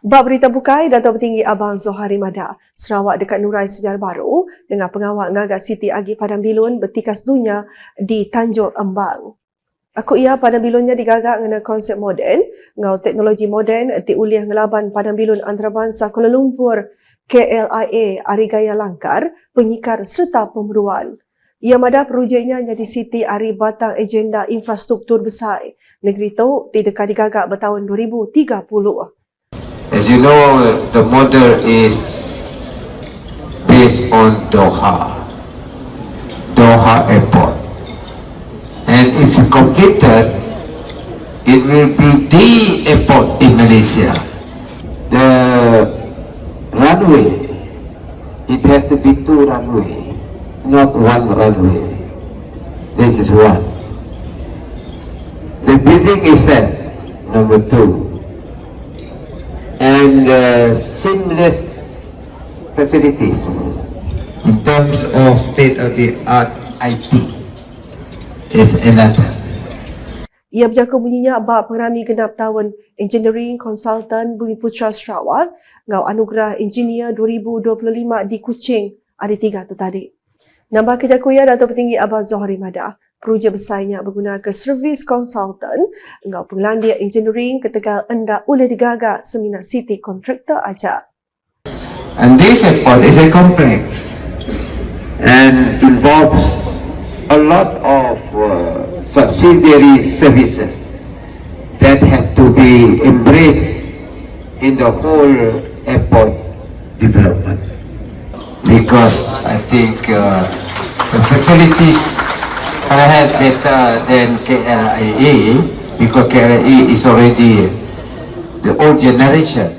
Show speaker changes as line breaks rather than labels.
Bab berita bukai Dato' Petinggi Abang Zohari Mada, Sarawak dekat Nurai Sejarah Baru dengan pengawal ngagak Siti Agi Padang Bilun bertikas dunia di Tanjung Embang. Aku ia Padang Bilunnya digagak dengan konsep moden, ngau teknologi moden ti uliah ngelaban Padang Bilun antarabangsa Kuala Lumpur, KLIA Arigaya Langkar, penyikar serta pemeruan. Ia mada projeknya jadi Siti Ari Batang Agenda Infrastruktur Besar. Negeri itu tidak digagak bertahun 2030.
As you know, the model is based on Doha, Doha Airport. And if completed, it will be the airport in Malaysia. The runway, it has to be two runway, not one runway. This is one. The building is that, number two and uh, seamless facilities in terms of state-of-the-art IT is another.
Ia berjangka bunyinya bab pengerami genap tahun Engineering Consultant Bumi Putra Sarawak ngau anugerah Engineer 2025 di Kuching hari tiga tu tadi. Nambah kerja kuya Dato' Petinggi Abang Zohari Mada. Projek besarnya berguna ke Service Consultant ngau penglandia engineering ketegal enda boleh digagak semina City Contractor aja.
And this airport is a complex and involves a lot of uh, subsidiary services that have to be embraced in the whole airport development. Because I think uh, the facilities are had better than KLIA because KLIA is already the old generation.